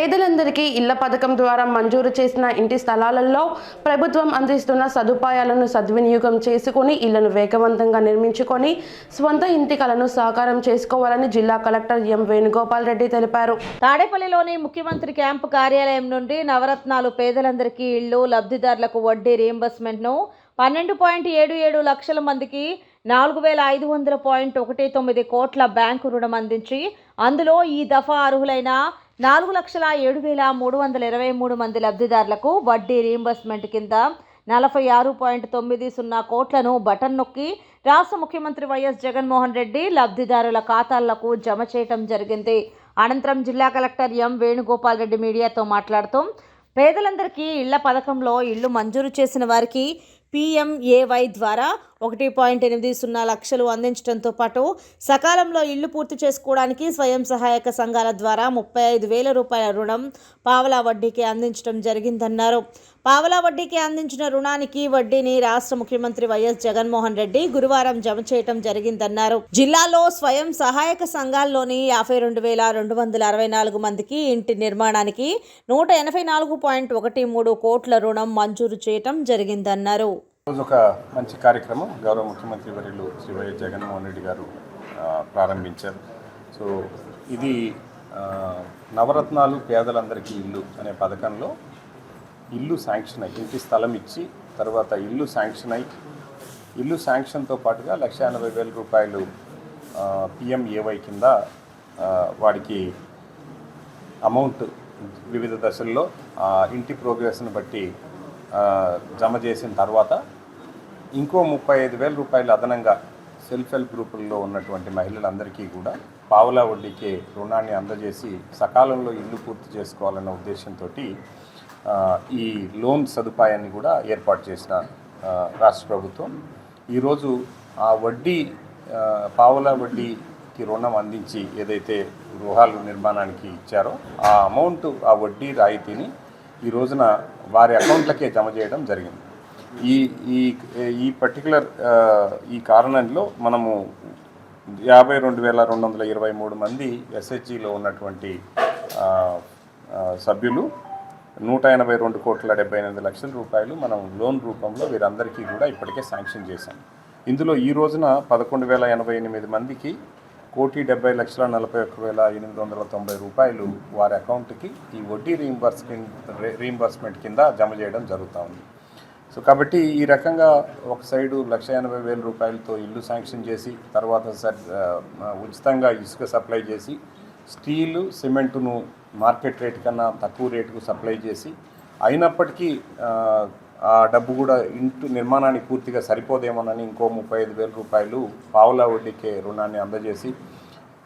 పేదలందరికీ ఇళ్ళ పథకం ద్వారా మంజూరు చేసిన ఇంటి స్థలాలలో ప్రభుత్వం అందిస్తున్న సదుపాయాలను సద్వినియోగం చేసుకుని ఇళ్ళను వేగవంతంగా నిర్మించుకొని స్వంత ఇంటి కలను సాకారం చేసుకోవాలని జిల్లా కలెక్టర్ ఎం వేణుగోపాల్ రెడ్డి తెలిపారు. తాడేపల్లిలోని ముఖ్యమంత్రి క్యాంపు కార్యాలయం నుండి నవరత్నాలు పేదలందరికీ ఇళ్ళు లబ్ధిదారులకు వడ్డీ రియంబర్స్మెంట్ను పన్నెండు పాయింట్ ఏడు ఏడు లక్షల మందికి నాలుగు వేల ఐదు వందల పాయింట్ ఒకటి తొమ్మిది కోట్ల బ్యాంకు రుణం అందించి అందులో ఈ దఫా అర్హులైన నాలుగు లక్షల ఏడు వేల మూడు వందల ఇరవై మూడు మంది లబ్ధిదారులకు వడ్డీ రీయింబర్స్మెంట్ కింద నలభై ఆరు పాయింట్ తొమ్మిది సున్నా కోట్లను బటన్ నొక్కి రాష్ట్ర ముఖ్యమంత్రి వైఎస్ జగన్మోహన్ రెడ్డి లబ్ధిదారుల ఖాతాలకు జమ చేయటం జరిగింది. అనంతరం జిల్లా కలెక్టర్ ఎం వేణుగోపాల్ రెడ్డి మీడియాతో మాట్లాడుతూ పేదలందరికీ ఇళ్ళ పథకంలో ఇళ్ళు మంజూరు చేసిన వారికి పీఎంఏవై ద్వారా ఒకటి పాయింట్ ఎనిమిది సున్నా లక్షలు అందించడంతో పాటు సకాలంలో ఇళ్ళు పూర్తి చేసుకోవడానికి స్వయం సహాయక సంఘాల ద్వారా ముప్పై ఐదు వేల రూపాయల రుణం పావలా వడ్డీకి అందించడం జరిగిందన్నారు. పావలా వడ్డీకి అందించిన రుణానికి వడ్డీని రాష్ట్ర ముఖ్యమంత్రి వైఎస్ జగన్మోహన్ రెడ్డి గురువారం జమ చేయటం జరిగిందన్నారు. జిల్లాలో స్వయం సహాయక సంఘాల్లోని యాభై రెండు వేల రెండు వందల అరవై నాలుగు మందికి ఇంటి నిర్మాణానికి నూట ఎనభై నాలుగు పాయింట్ ఒకటి మూడు కోట్ల రుణం మంజూరు చేయటం జరిగిందన్నారు. రోజు ఒక మంచి కార్యక్రమం. గౌరవ ముఖ్యమంత్రి వర్యులు శ్రీ వైఎస్ జగన్మోహన్ రెడ్డి గారు ప్రారంభించారు. సో ఇది నవరత్నాలు పేదలందరికీ ఇల్లు అనే పథకంలో ఇల్లు శాంక్షన్ అయ్యి ఇంటి స్థలం ఇచ్చి తర్వాత ఇల్లు శాంక్షన్ అయ్యి ఇల్లు శాంక్షన్తో పాటుగా లక్ష ఎనభై వేల రూపాయలు పిఎంఏవై కింద వాడికి అమౌంట్ వివిధ దశల్లో ఇంటి ప్రోగ్రెస్ని బట్టి జమ చేసిన తర్వాత ఇంకో ముప్పై ఐదు వేల రూపాయలు అదనంగా సెల్ఫ్ హెల్ప్ గ్రూపుల్లో ఉన్నటువంటి మహిళలందరికీ కూడా పావలా వడ్డీకి రుణాన్ని అందజేసి సకాలంలో ఇల్లు పూర్తి చేసుకోవాలన్న ఉద్దేశంతో ఈ లోన్ సదుపాయాన్ని కూడా ఏర్పాటు చేసిన రాష్ట్ర ప్రభుత్వం. ఈరోజు ఆ వడ్డీ ఆ, పావలా వడ్డీకి రుణం అందించి ఏదైతే గృహాలు నిర్మాణానికి ఇచ్చారో ఆ అమౌంట్ ఆ వడ్డీ రాయితీని ఈ రోజున వారి అకౌంట్లకే జమ చేయడం జరిగింది. ఈ ఈ ఈ పర్టికులర్ ఈ కారణంలో మనము యాభై రెండు వేల రెండు వందల ఇరవై మూడు మంది ఎస్హెచ్జిలో ఉన్నటువంటి సభ్యులు నూట ఎనభై రెండు కోట్ల డెబ్బై ఎనిమిది లక్షల రూపాయలు మనం లోన్ రూపంలో వీరందరికీ కూడా ఇప్పటికే శాంక్షన్ చేశాం. ఇందులో ఈ రోజున పదకొండు వేల ఎనభై ఎనిమిది మందికి కోటి డెబ్బై లక్షల నలభై ఒక్క వేల ఎనిమిది వందల తొంభై రూపాయలు వారి అకౌంట్కి ఈ వడ్డీ రీయింబర్స్ రీయింబర్స్మెంట్ కింద జమ చేయడం జరుగుతూ ఉంది. సో కాబట్టి ఈ రకంగా ఒక సైడు లక్ష ఎనభై వేల రూపాయలతో ఇల్లు శాంక్షన్ చేసి తర్వాత సర్ ఉచితంగా ఇసుక సప్లై చేసి స్టీలు సిమెంటును మార్కెట్ రేట్ కన్నా తక్కువ రేటుకు సప్లై చేసి అయినప్పటికీ డబ్బు కూడా ఇంటి నిర్మాణానికి పూర్తిగా సరిపోదేమోనని ఇంకో ముప్పై ఐదు వేల రూపాయలు పావులా వడ్డీకే రుణాన్ని అందజేసి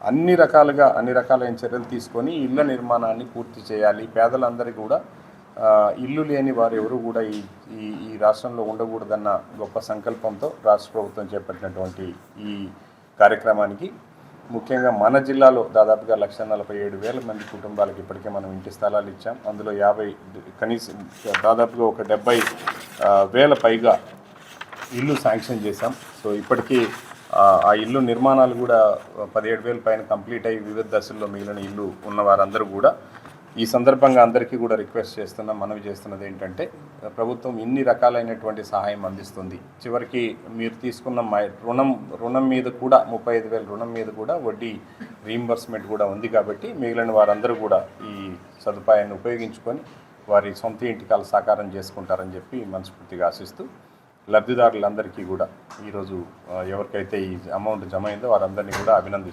అన్ని రకాలుగా అన్ని రకాలైన చర్యలు తీసుకొని ఇళ్ళ నిర్మాణాన్ని పూర్తి చేయాలి. పేదలందరికీ కూడా ఇల్లు లేని వారు ఎవరు కూడా ఈ ఈ ఈ రాష్ట్రంలో ఉండకూడదన్న గొప్ప సంకల్పంతో రాష్ట్ర ప్రభుత్వం చేపట్టినటువంటి ఈ కార్యక్రమానికి ముఖ్యంగా మన జిల్లాలో దాదాపుగా లక్ష నలభై ఏడు వేల మంది కుటుంబాలకు ఇప్పటికే మనం ఇంటి స్థలాలు ఇచ్చాం. అందులో యాభై కనీసం దాదాపుగా ఒక డెబ్బై వేల పైగా ఇల్లు శాంక్షన్ చేశాం. సో ఇప్పటికీ ఆ, ఆ ఇల్లు నిర్మాణాలు కూడా పదిహేడు వేల పైన కంప్లీట్ అయ్యి వివిధ దశల్లో మిగిలిన ఇల్లు ఉన్న వారందరూ కూడా ఈ సందర్భంగా అందరికీ కూడా రిక్వెస్ట్ చేస్తున్న మనవి చేస్తున్నది ఏంటంటే ప్రభుత్వం ఇన్ని రకాలైనటువంటి సహాయం అందిస్తుంది. చివరికి మీరు తీసుకున్న మై- రుణం రుణం మీద కూడా ముప్పై ఐదు వేల రుణం మీద కూడా వడ్డీ రీంబర్స్మెంట్ కూడా ఉంది కాబట్టి మిగిలిన వారందరూ కూడా ఈ సదుపాయాన్ని ఉపయోగించుకొని వారి సొంత ఇంటికాల సాకారం చేసుకుంటారని చెప్పి మనస్ఫూర్తిగా ఆశిస్తూ లబ్ధిదారులందరికీ కూడా ఈరోజు ఎవరికైతే ఈ అమౌంట్ జమ అయిందో వారందరినీ కూడా అభినందిస్తున్నాను